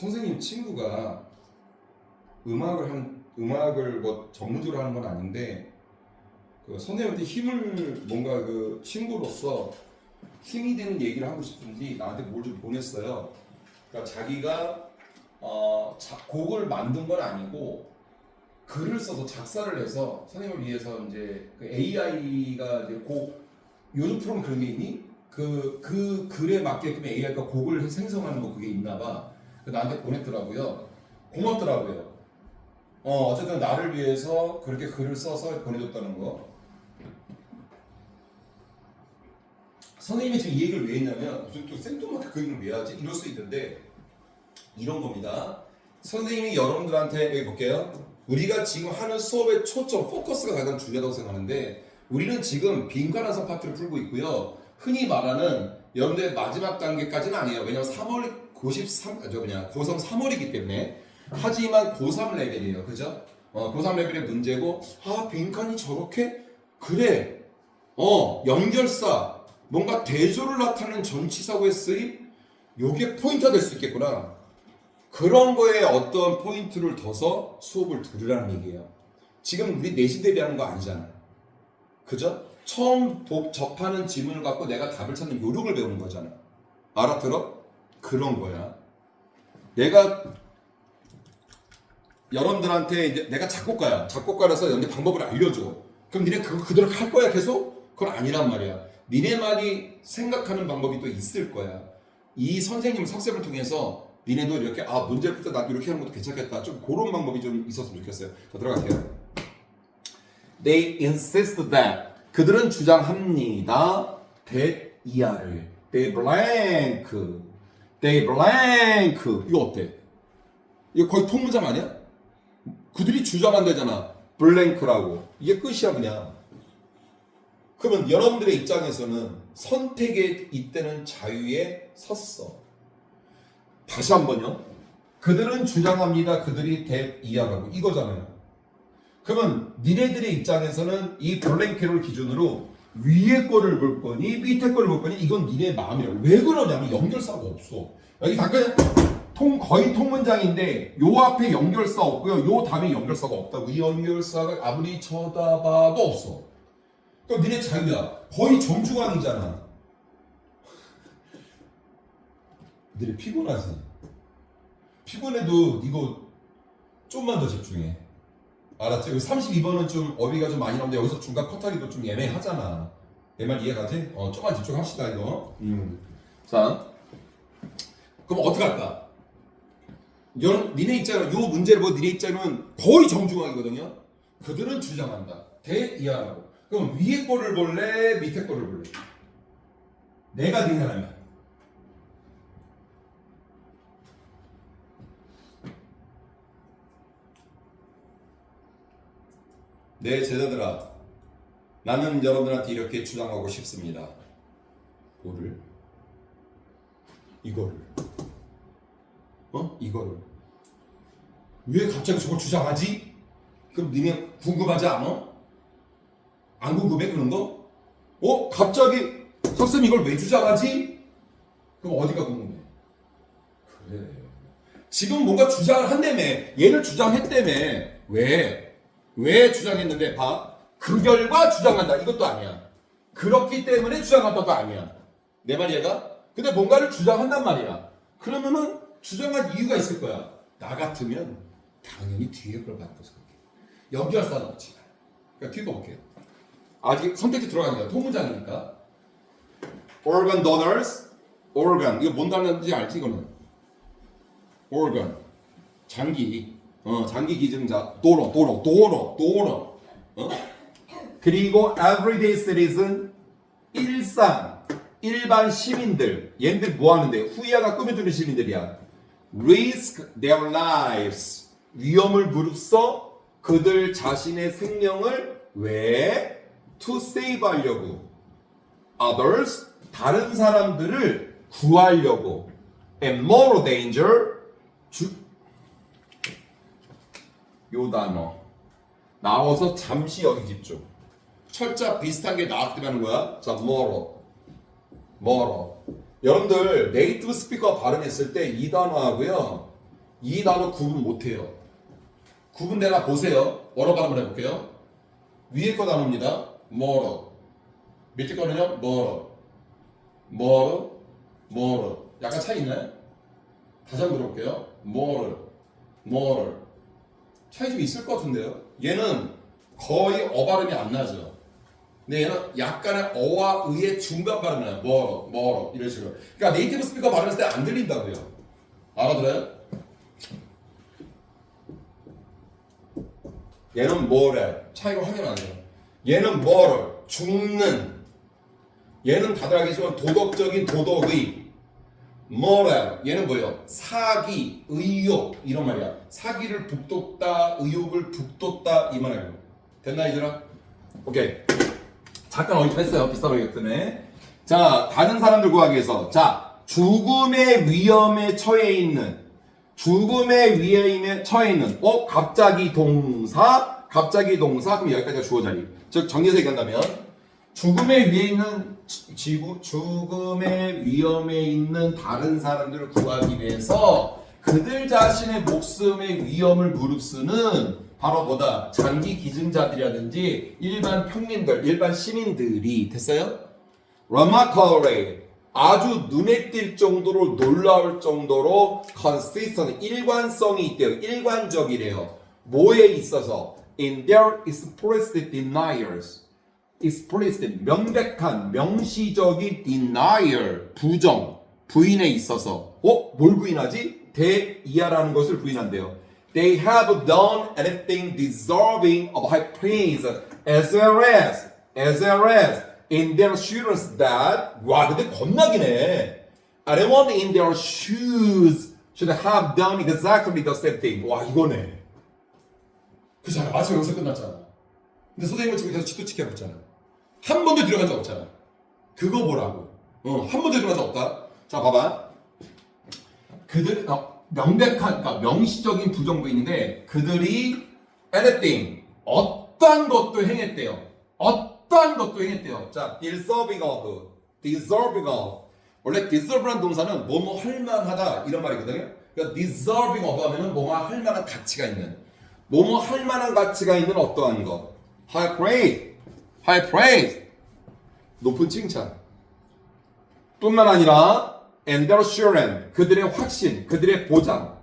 선생님 친구가 음악을 한 음악을 뭐 전문적으로 하는 건 아닌데 그 선생님한테 힘을 뭔가 그 친구로서 힘이 되는 얘기를 하고 싶은지 나한테 뭘 좀 보냈어요. 그러니까 자기가 어, 자- 곡을 만든 건 아니고 글을 써서 작사를 해서 선생님을 위해서 이제 그 AI가 이제 곡 요즘 프로그램 그런 게 있니? 그, 그 글에 맞게끔 AI가 곡을 생성하는 거 그게 있나 봐. 그 나한테 보냈더라고요. 고맙더라고요. 어, 어쨌든 나를 위해서 그렇게 글을 써서 보내줬다는 거. 선생님이 지금 이 얘기를 왜 했냐면 무슨 또 생뚱맞게 그 얘기를 왜 하지? 이럴 수 있는데 이런 겁니다. 선생님이 여러분들한테 여기 볼게요. 우리가 지금 하는 수업의 초점, 포커스가 가장 중요하다고 생각하는데 우리는 지금 빈관화성 파트를 풀고 있고요. 흔히 말하는 여러분들의 마지막 단계까지는 아니에요. 왜냐면 3월 93, 아, 저 그냥 고3 3월이기 때문에 하지만 고3 레벨이에요. 그죠? 어, 고3 레벨의 문제고 아 빈칸이 저렇게? 그래. 어 연결사 뭔가 대조를 나타내는 전치사고의 쓰임 요게 포인트가 될 수 있겠구나. 그런 거에 어떤 포인트를 둬서 수업을 들으라는 얘기예요. 지금 우리 내신 대비하는 거 아니잖아요. 그죠? 처음 보- 접하는 지문을 갖고 내가 답을 찾는 요령을 배우는 거잖아. 알아들어? 그런 거야. 내가 여러분들한테 이제 내가 작곡가야. 작곡가라서 여러분들 방법을 알려줘. 그럼 니네 그거 그대로 할 거야 계속? 그건 아니란 말이야. 니네만이 생각하는 방법이 또 있을 거야. 이 선생님 석습을 통해서 니네도 이렇게 아 문제를 풀때나 이렇게 하는 것도 괜찮겠다. 좀 그런 방법이 좀 있었으면 좋겠어요. 자 들어갈게요. They insist that 그들은 주장합니다. that 이하를 they blank they blank 이거 어때? 이거 거의 통문장 아니야? 그들이 주장한다잖아. 블랭크라고 이게 끝이야 그냥. 그러면 여러분들의 입장에서는 선택의 이때는 자유에 섰어. 다시 한번요. 그들은 주장합니다. 그들이 대 이하라고 이거잖아요. 그러면 니네들의 입장에서는 이 블랭크를 기준으로 위에 거를 볼 거니 밑에 거를 볼 거니 이건 니네 마음이야. 왜 그러냐면 연결사가 없어. 여기 잠깐 통 거의 통문장인데 요 앞에 연결사 없고요. 요 다음에 연결사가 없다고. 이 연결사가 아무리 쳐다봐도 없어. 그럼 니네 자유야. 거의 정중앙이잖아. 니네 피곤하지? 피곤해도 이거 좀만 더 집중해. 알았지? 여기 32번은 좀 어휘가 좀 많이 나오는데 여기서 중간 커터기도 좀 애매하잖아. 내 말 이해가지? 어, 조금만 집중합시다 이거. 음. 자, 그럼 어떻게 할까? 여, 니네 입장은 요 문제를 보고 니네 입장은 거의 정중앙이거든요. 그들은 주장한다. 대이하라고. 그럼 위에 거를 볼래? 밑에 거를 볼래? 내가 니네라면. 네 제자들아 나는 여러분들한테 이렇게 주장하고 싶습니다 뭐를? 이거를 어? 이거를 왜 갑자기 저걸 주장하지? 그럼 니네 궁금하지 않아? 안 궁금해 그런 거? 어? 갑자기 석쌤 이걸 왜 주장하지? 그럼 어디가 궁금해? 그래 지금 뭔가 주장을 한다며 얘를 주장했다며 왜? 왜 주장했는데 봐. 그 결과 주장한다. 이것도 아니야. 그렇기 때문에 주장한다도 아니야. 내 말 이해가? 근데 뭔가를 주장한단 말이야. 그러면은 주장한 이유가 있을 거야. 나 같으면 당연히 뒤에 걸 받고 생각해. 연결사 넣지. 그러니까 뒤에 거 볼게요. 아직 선택지 들어가니까 통문장이니까. organ donors, organ 이거 뭔 단어인지 알지 이거는? organ 장기 어, 장기 기증자 도로 도로 도로 도로. 어? 그리고 everyday citizen 일상 일반 시민들. 얘네들 뭐 하는데? 후이아가 꾸며주는 시민들이야. Risk their lives. 위험을 무릅써 그들 자신의 생명을 왜? To save 하려고. Others 다른 사람들을 구하려고. And moral danger 주, 요 단어 나와서 잠시 여기 집중 철자 비슷한 게 나왔기 때문에 하는 거야 자 뭐로 뭐로 여러분들 네이티브 스피커 발음했을 때 이 단어하고요 이 단어 구분 못 해요. 구분되나 보세요. 어로 발음을 해볼게요. 위에 거 단어입니다. 뭐로. 밑에 거는요. 뭐로. 뭐로. 뭐로. 약간 차이 있나요? 다시 한번 들어볼게요. 뭐를. 뭐를. 차이 좀 있을 것 같은데요. 얘는 거의 어 발음이 안 나죠. 근데 얘는 약간의 어와 의의 중간 발음이 나요. 뭐로, 뭐로 이런 식으로. 그러니까 네이티브 스피커 발음했을 때 안 들린다고요. 알아들어요? 얘는 뭐래? 차이가 확인 안 해요. 얘는 뭐를 죽는. 얘는 다들 알겠지만 도덕적인 도덕의. 뭐래? 얘는 뭐예요? 사기, 의욕 이런 말이야. 사기를 북돋다, 의욕을 북돋다 이 말이에요. 됐나 이들아? 오케이. 잠깐 어디 했어요 비슷한 어기 때문에. 자 다른 사람들 구하기 위해서 자 죽음의 위험에 처해 있는 죽음의 위험에 처해 있는 어 갑자기 동사 갑자기 동사 그럼 여기까지가 주어 자리 즉 정리해서 얘기한다면 죽음의 위에 있는 지- 지구 죽음의 위험에 있는 다른 사람들을 구하기 위해서 그들 자신의 목숨의 위험을 무릅쓰는 바로 뭐다 장기 기증자들이라든지 일반 평민들 일반 시민들이 됐어요? remarkably 아주 눈에 띌 정도로 놀라울 정도로 consistent 일관성이 있대요. 일관적이래요. 뭐에 있어서 in their explicit deniers explicit 명백한 명시적인 denial 부정 부인에 있어서 어? 뭘 부인하지? 대이하라는 것을 부인한대요. They have done anything deserving of high praise as well as as well as in their assurance that 와 근데 겁나기네. Anyone in their shoes should have done exactly the same thing. 와 이거네. 그잖아. 마지막 여기서 끝났잖아. 근데 선생님은 지금 계속 지도 지켜보고 있잖아. 한 번도 들어간 적 없잖아. 그거 보라고. 어, 한 번도 들어간 적 없다. 자, 봐봐. 그들, 어, 명백한, 그러니까 명시적인 부정부인인데 그들이 anything, 어떠한 것도 행했대요. 어떠한 것도 행했대요. 자, deserving of, deserving of. 원래 deserve란 동사는 뭐뭐 할 만하다 이런 말이거든요. 그러니까 deserving of 하면은 뭐뭐 할 만한 가치가 있는, 뭐뭐 할 만한 가치가 있는 어떠한 것. high praise, high praise. 높은 칭찬. 뿐만 아니라 and their assurance 그들의 확신, 그들의 보장.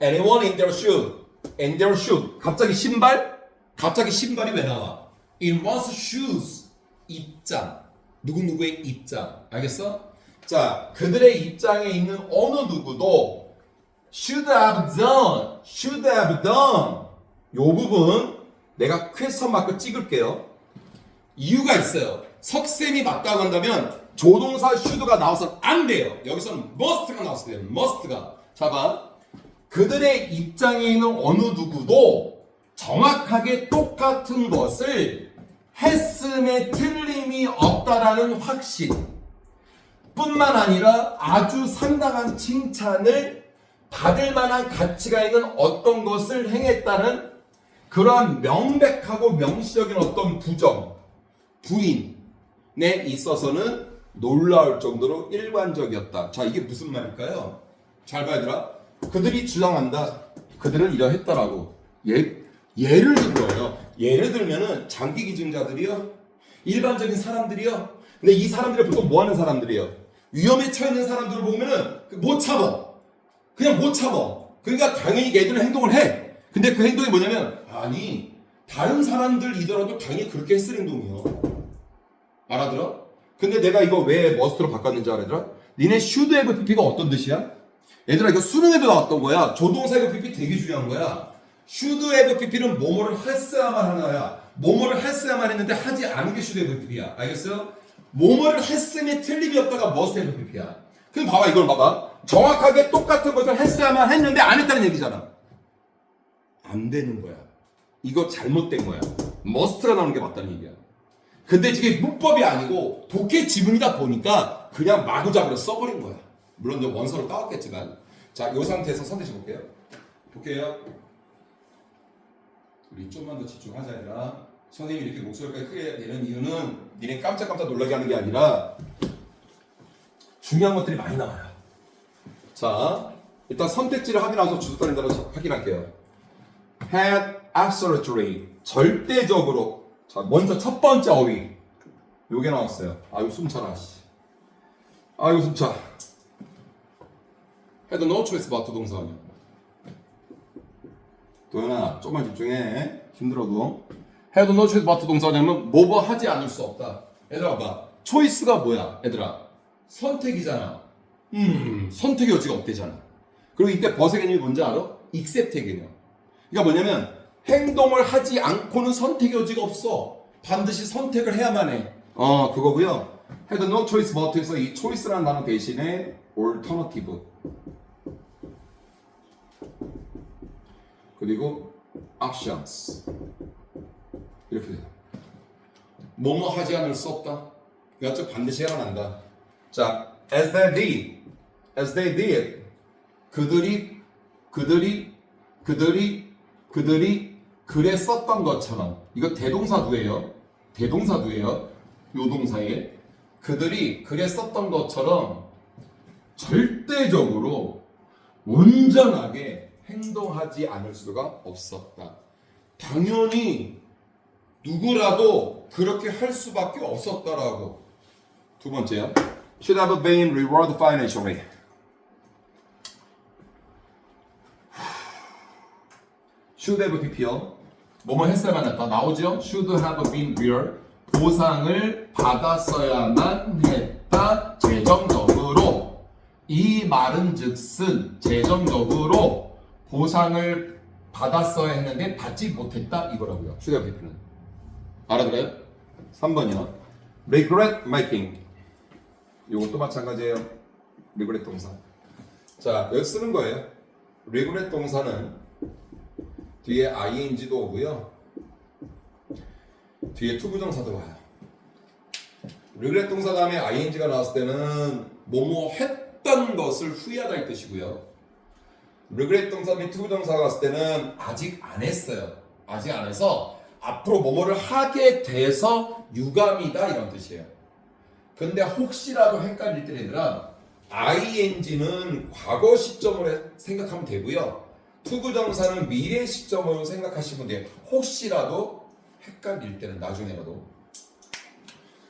Anyone in their shoe, in their shoe. 갑자기 신발? 갑자기 신발이 왜 나와? In one's shoes. 입장. 누구누구의 입장. 알겠어? 자, 그들의 입장에 있는 어느 누구도 should have done, should have done. 요 부분 내가 퀘스천 마크 찍을게요. 이유가 있어요. 석쌤이 맞다고 한다면 조동사 should가 나와서 안 돼요. 여기서는 must가 나왔어요. must가. 자 봐. 그들의 입장에 있는 어느 누구도 정확하게 똑같은 것을 했음에 틀림이 없다라는 확신 뿐만 아니라 아주 상당한 칭찬을 받을 만한 가치가 있는 어떤 것을 행했다는 그러한 명백하고 명시적인 어떤 부정, 부인에 있어서는 놀라울 정도로 일관적이었다. 자, 이게 무슨 말일까요? 잘 봐야 되라. 그들이 주장한다. 그들은 이러했다라고. 예, 예를 든 거예요. 예를 들면은 장기 기증자들이요. 일반적인 사람들이요. 근데 이 사람들이 보통 뭐 하는 사람들이에요? 위험에 처해 있는 사람들을 보면은 못 참어. 그냥 못 참어. 그러니까 당연히 얘들은 행동을 해. 근데 그 행동이 뭐냐면 아니 다른 사람들이더라도 당연히 그렇게 했을 행동이요. 알아들어? 근데 내가 이거 왜 머스트로 바꿨는지 알아들어? 니네 슈드 에브 PP가 어떤 뜻이야? 얘들아 이거 수능에도 나왔던 거야. 조동사 에브 PP 되게 중요한 거야. 슈드 에브 PP는 뭐뭐를 했어야만 하나야. 뭐뭐를 했어야만 했는데 하지 않은 게 슈드 에브 PP야. 알겠어요? 뭐뭐를 했음에 틀림이 없다가 머스트 에브 PP야. 그럼 봐봐 이걸 봐봐. 정확하게 똑같은 것을 했어야만 했는데 안 했다는 얘기잖아. 안 되는 거야. 이거 잘못된 거야. 머스트가 나오는 게 맞다는 얘기야. 근데 이게 문법이 아니고 독해 지문이다 보니까 그냥 마구잡이로 써버린 거야. 물론 이제 원서를 따왔겠지만. 자, 이 상태에서 선택해 볼게요. 볼게요. 우리 좀만 더 집중하자 얘들아. 선생님이 이렇게 목소리까지 크게 내는 이유는 니네 깜짝깜짝 놀라게 하는 게 아니라 중요한 것들이 많이 나와요. 자, 일단 선택지를 확인하면서 주소 따른다고 확인할게요. Had absolutely 절대적으로 자 먼저 첫 번째 어휘 요게 나왔어요. 아유 숨차라 씨. 아유 숨차. had no choice but 동사원이야. 도현아 조금만 집중해. 힘들어도. had no choice but 동사냐면 뭐뭐 하지 않을 수 없다. 얘들아 봐. 초이스가 뭐야? 얘들아 선택이잖아. 음 선택의 여지가 없대잖아. 그리고 이때 벗의 개념이 뭔지 알아? accept의 개념. 그러니까 뭐냐면 행동을 하지 않고는 선택의 여지가 없어. 반드시 선택을 해야만 해. 어 그거고요. had no choice but에서 이 choice라는 단어 대신에 alternative 그리고 options 이렇게 돼요. 뭐뭐 하지 않을 수 없다. 그러니까 반드시 해야만 한다. 자, as they did, as they did, 그들이 그들이 그들이 그들이 그랬었던 것처럼 이거 대동사두예요. 대동사두예요. 요 동사에 그들이 그랬었던 것처럼 절대적으로 온전하게 행동하지 않을 수가 없었다. 당연히 누구라도 그렇게 할 수밖에 없었다라고. 두 번째요. Should have been rewarded financially. Should have PP요. 뭐뭐 했어야만 했다. 나오죠? should have been real. 보상을 받았어야만 했다. 재정적으로. 이 말은 즉슨 재정적으로 보상을 받았어야 했는데 받지 못했다 이거라고요. should have PP는. 알아들어요? 3번이요. regret making. 이것도 마찬가지예요. regret 동사. 자, 여기 쓰는 거예요. regret 동사는 뒤에 ing도 오고요. 뒤에 투부정사도 와요. regret 동사 다음에 ing가 나왔을 때는 뭐뭐 했던 것을 후회하다 이 뜻이고요. regret 동사 및 투부정사가 왔을 때는 아직 안 했어요. 아직 안 해서 앞으로 뭐뭐를 하게 돼서 유감이다 이런 뜻이에요. 근데 혹시라도 헷갈릴 때는 얘들아 ing는 과거 시점으로 생각하면 되고요. 투부정사는 미래 시점으로 생각하시면 돼요. 혹시라도 헷갈릴 때는 나중에라도.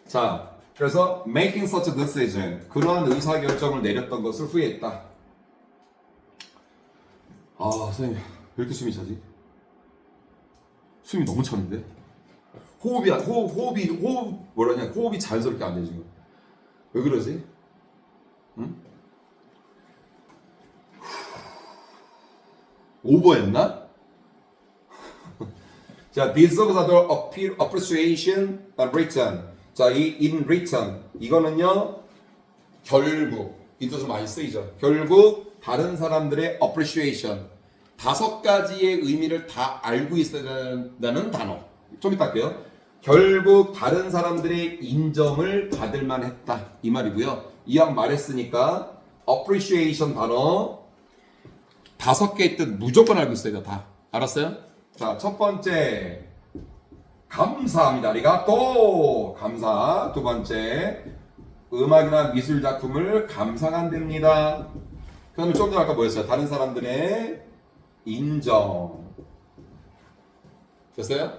자, 그래서 making such a decision 그러한 의사 결정을 내렸던 것을 후회했다. 아, 선생님 왜 이렇게 숨이 차지? 숨이 너무 차는데? 호흡이 안- 호흡 호흡이 호흡 뭐라냐 호흡이 자연스럽게 안 돼 지금. 왜 그러지? 응? 오버했나? 자, deserves other appreciation and written. 자, 이 in written 이거는요 결국 이 뜻을 많이 쓰이죠. 결국 다른 사람들의 appreciation 다섯 가지의 의미를 다 알고 있어야 된다는 단어. 좀 이따 할게요. 결국 다른 사람들의 인정을 받을 만했다 이 말이고요. 이왕 말했으니까 appreciation 단어 다섯 개의 뜻 무조건 알고 있어야 돼 다. 알았어요? 자, 첫 번째 감사합니다. 아리가또 감사. 두 번째 음악이나 미술 작품을 감상한답니다. 그 다음에 좀 전에 아까 뭐였어요? 다른 사람들의 인정. 됐어요?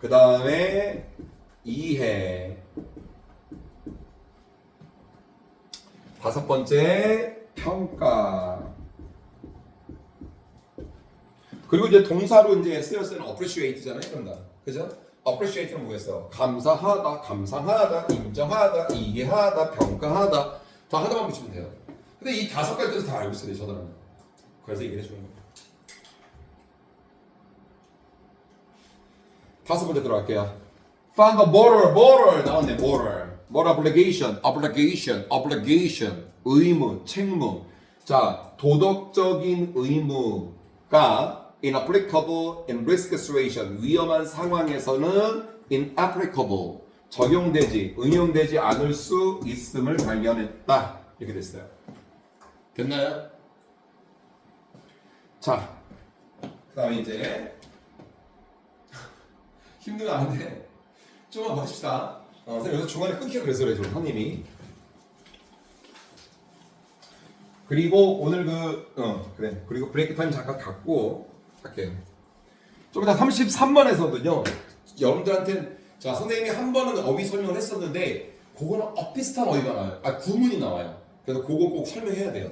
그 다음에 이해. 다섯 번째 평가. 그리고 이제 동사로 이제 쓰였을 appreciate잖아요, 그런가? 그죠? appreciate는 뭐겠어? 감사하다, 감상하다, 인정하다, 이해하다, 평가하다 다 하다만 붙이면 돼요. 근데 이 다섯 가지 뜻을 다 알고 있어야 돼, 저들은. 그래서 얘기를 해주는 거예요. 다섯 번째 들어갈게요. Find the border, border 나왔네, border. What obligation, obligation, obligation. 의무, 책무. 자, 도덕적인 의무가 inapplicable in risk situation. 위험한 상황에서는 inapplicable. 적용되지, 응용되지 않을 수 있음을 발견했다. 이렇게 됐어요. 됐나요? 자, 그 다음에 이제 힘들면 안 돼. 좀만 봐줍시다. 어, 선생님 여기서 중간에 끊기가 그래서 그래, 좀 선님이. 그리고 오늘 그, 어, 그래. 그리고 브레이크 타임 잠깐 갖고 할게요. 좀 이따 33번에서는요, 여러분들한테는, 자, 선생님이 한 번은 어휘 설명을 했었는데, 그거는 엇비슷한 어휘가 나와요. 아, 구문이 나와요. 그래서 그거 꼭 설명해야 돼요.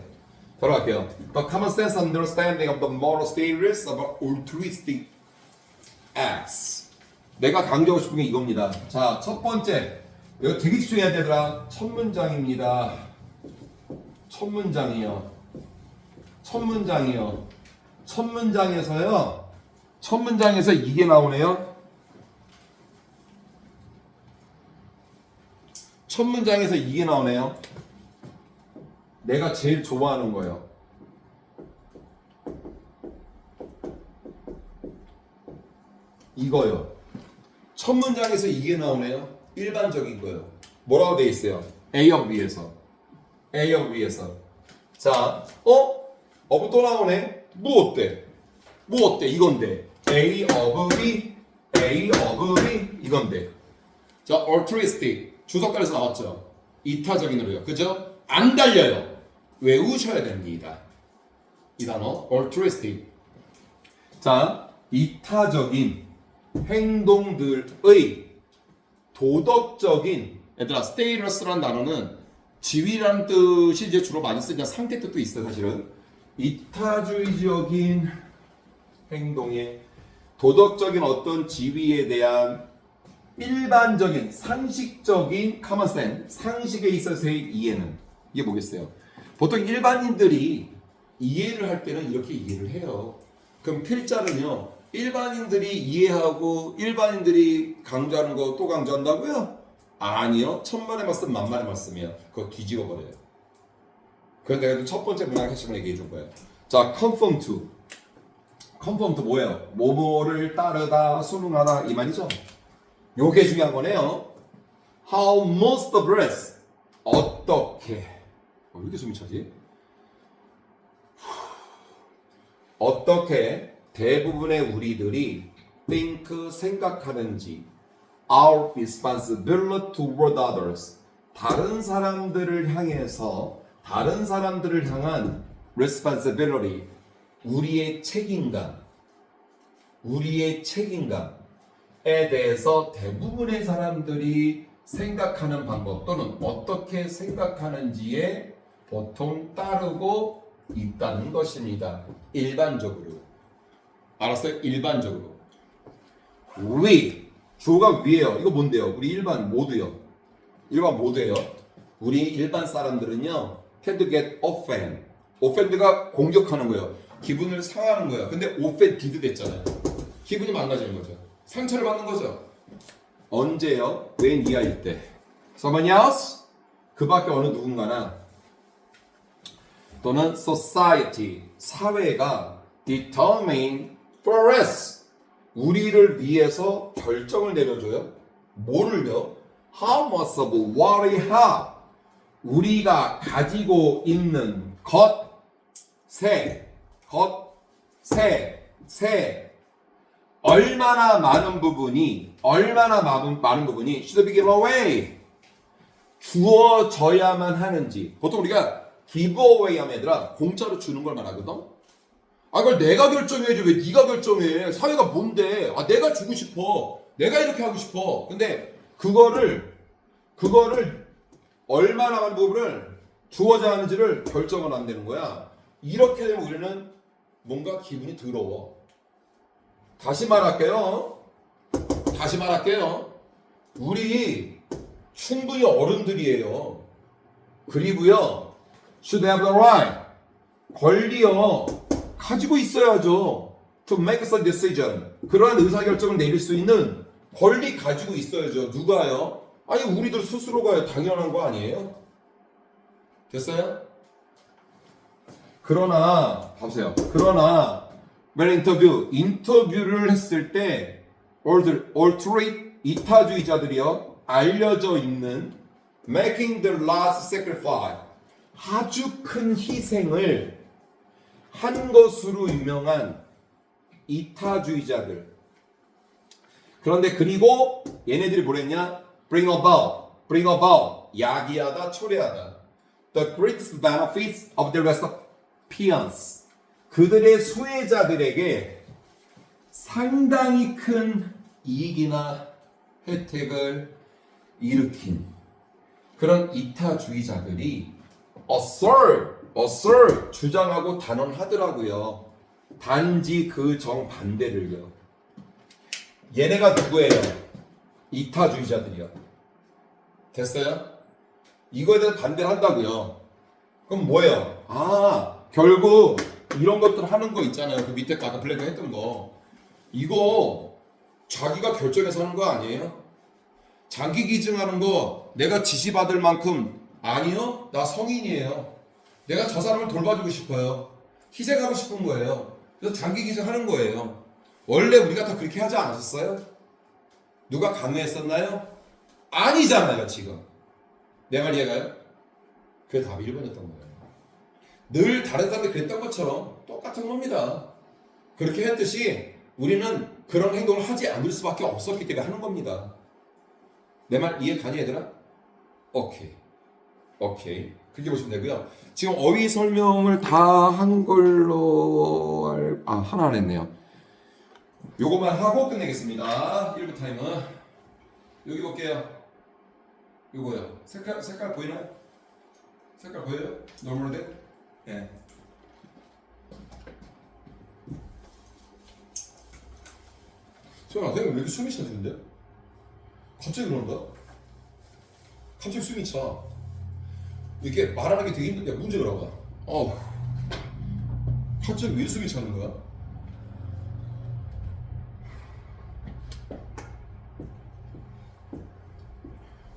들어갈게요. The common sense understanding of the moral theories of altruistic acts. 내가 강조하고 싶은 게 이겁니다. 자, 첫 번째. 이거 되게 집중해야 되더라. 첫 문장입니다. 첫 문장이요. 첫 문장이요. 첫 문장에서요. 첫 문장에서 이게 나오네요. 첫 문장에서 이게 나오네요. 내가 제일 좋아하는 거예요. 이거요. 첫 문장에서 이게 나오네요. 일반적인 거요. 뭐라고 돼 있어요? A역 위에서. A역 위에서. 자, 어? 어부 또 나오네. 뭐 어때? 뭐 어때? 이건데. A of B, A of B 이건데. 자, altruistic 주석가에서 나왔죠. 이타적인 으로요. 그죠? 안 달려요. 외우셔야 됩니다. 이 단어 altruistic. 자, 이타적인 행동들의 도덕적인 얘들아 status라는 단어는 지위라는 뜻이 이제 주로 많이 쓰는 상태 뜻도 있어요 사실은 이타주의적인 행동의 도덕적인 어떤 지위에 대한 일반적인 상식적인 카먼센 상식에 있어서의 이해는 이게 뭐겠어요? 보통 일반인들이 이해를 할 때는 이렇게 이해를 해요. 그럼 필자는요 일반인들이 이해하고 일반인들이 강조하는 거 또 강조한다고요? 아니요 천만의 말씀 만만의 말씀이에요. 그거 뒤집어 버려요. 그래서 내가 첫 번째 문장 핵심을 얘기해 줄 거예요. 자, conform to. conform to 뭐예요? 뭐뭐를 따르다, 순응하다 이 말이죠. 요게 중요한 거네요. How most of us 어떻게 어, 왜 이렇게 숨이 차지? 어떻게 대부분의 우리들이 think 생각하는지 our responsibility toward others 다른 사람들을 향해서 다른 사람들을 향한 responsibility 우리의 책임감 우리의 책임감에 대해서 대부분의 사람들이 생각하는 방법 또는 어떻게 생각하는지에 보통 따르고 있다는 것입니다. 일반적으로. 알았어요? 일반적으로. we 주어가 위에요. 이거 뭔데요? 우리 일반 모두요. 일반 모두예요. 우리 일반 사람들은요. Tend to get offend. offend가 공격하는 거예요. 기분을 상하는 거예요. 근데 offended 됐잖아요. 기분이 망가지는 거죠. 상처를 받는 거죠. 언제요? when 이하일 때. someone else? 그 밖에 어느 누군가나 또는 society, 사회가 determine for us, 우리를 위해서 결정을 내려줘요. 뭐를요? How much of what we have, 우리가 가지고 있는 것, 세, 것, 세, 세, 얼마나 많은 부분이, 얼마나 많은, 많은 부분이 should be given away, 주어져야만 하는지. 보통 우리가 기브어웨이 하면 얘들아 공짜로 주는 걸 말하거든. 아 그걸 내가 결정해야지 왜 네가 결정해? 사회가 뭔데? 아 내가 주고 싶어. 내가 이렇게 하고 싶어. 근데 그거를 그거를 얼마나 많은 부분을 주어져야 하는지를 결정을 안 되는 거야. 이렇게 되면 우리는 뭔가 기분이 더러워. 다시 말할게요. 다시 말할게요. 우리 충분히 어른들이에요. 그리고요. should have the right. 권리요. 가지고 있어야죠. to make a decision. 그러한 의사결정을 내릴 수 있는 권리 가지고 있어야죠. 누가요? 아니 우리들 스스로가 당연한 거 아니에요? 됐어요? 그러나 보세요. 그러나 when 인터뷰 인터뷰를 했을 때 얼들 얼트레이트 이타주의자들이요 알려져 있는 making the last sacrifice 아주 큰 희생을 한 것으로 유명한 이타주의자들. 그런데 그리고 얘네들이 뭐랬냐? Bring about, bring about, 야기하다, 초래하다. the greatest benefits of the recipients. 그들의 수혜자들에게 상당히 큰 이익이나 혜택을 일으킨 그런 이타주의자들이 assert, assert 주장하고 단언하더라고요. 단지 그 정반대를요. 얘네가 누구예요? 이타주의자들이요. 됐어요? 이거에 대해서 반대를 한다고요. 그럼 뭐예요? 아, 결국 이런 것들 하는 거 있잖아요. 그 밑에 아까 블랙가 했던 거. 이거 자기가 결정해서 하는 거 아니에요? 장기 기증하는 거 내가 지시받을 만큼 아니요? 나 성인이에요. 내가 저 사람을 돌봐주고 싶어요. 희생하고 싶은 거예요. 그래서 장기 기증하는 거예요. 원래 우리가 다 그렇게 하지 않았었어요? 누가 강요했었나요? 아니잖아요, 지금. 내 말 이해가요? 그게 답이 1번이었던 거예요. 늘 다른 사람들이 그랬던 것처럼 똑같은 겁니다. 그렇게 했듯이 우리는 그런 행동을 하지 않을 수밖에 없었기 때문에 하는 겁니다. 내 말 이해 가니 얘들아? 오케이. 오케이. 그렇게 보시면 되고요. 지금 어휘 설명을 다 한 걸로 알... 아 하나 안 했네요. 요거만 하고 끝내겠습니다. 1부 타임은 여기 볼게요. 요거요. 색깔 색깔 보이나요? 색깔 보여요? 노멀대? 예. 소연아, 내가 왜 이렇게 숨이 차지는데? 갑자기 그런가? 갑자기 숨이 차. 이렇게 말하는 게 되게 힘든데 문제가 나와. 어우. 갑자기 왜 숨이 차는 거야?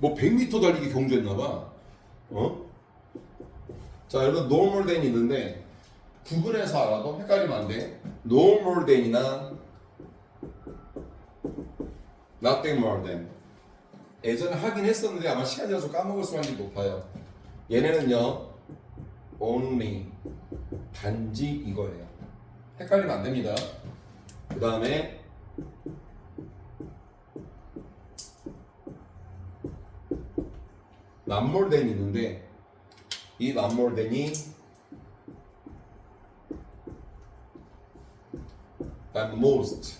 뭐 100m 달리기 경주했나 봐. 어? 자, 여러분 normal 있는데 구분해서 알아도 헷갈리면 안 돼. normal than이나 nothing more than. 예전에 하긴 했었는데 아마 시간이 지나서 까먹을 수확률이 높아요. 얘네는요, only 단지 이거예요. 헷갈리면 안 됩니다. 그 다음에 남몰덴이 있는데 이 남몰덴이 at most,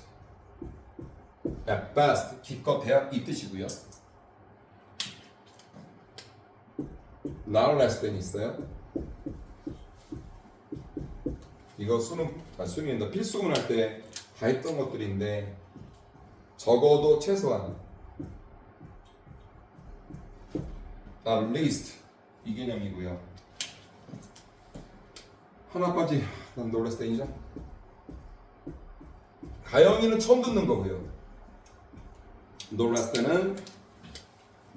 at best, 기껏해야 이 뜻이고요. not less than 있어요. 이거 수능, 아 수능인다 필수문 할 때 다 했던 것들인데 적어도 최소한 at least 이 개념이고요. 하나까지 난 놀랐을 때이죠. 가영이는 처음 듣는 거고요. 놀랐을 때는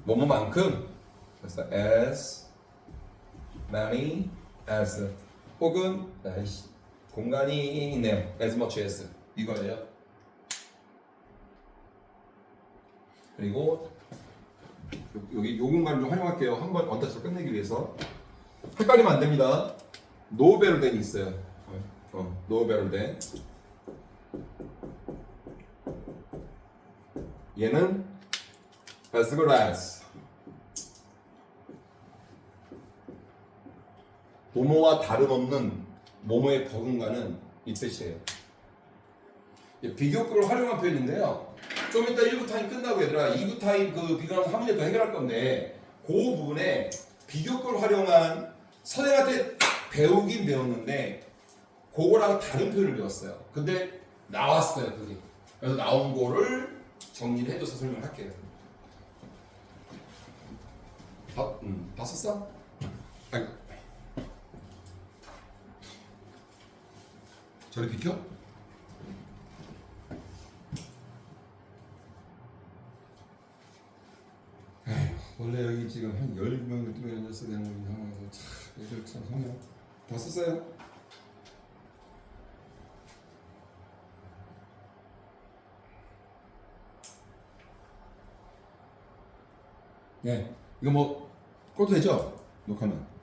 뭐뭐만큼 그래서 as many as 혹은 아이씨, 공간이 있네요. as much as 이거예요. 그리고 여기 요 공간을 좀 활용할게요. 한번 원터치로 끝내기 위해서. 헷갈리면 안 됩니다. 노베르덴이 있어요. 어, 노베르덴. 얘는 as good as. 모모와 다름없는 모모의 버금가는 이 뜻이에요. 이 비교급을 활용한 표현인데요. 좀 이따 1부 타임 끝나고 얘들아 2부 타임 그 비교하면 한 문제 더 해결할 건데 그 부분에 비교급을 활용한 선생님한테 배우긴 배웠는데 그거랑 다른 표현을 배웠어요. 근데 나왔어요 그게. 그래서 나온 거를 정리를 해줘서 설명할게요. 다, 음, 다 썼어? 아니. 저리 비켜? 원래 여기 지금 한 10명 정도 앉았어야 되는 상황에서 참 애들 참 성형 다 썼어요? 네 이거 뭐 꺼도 되죠? 녹화는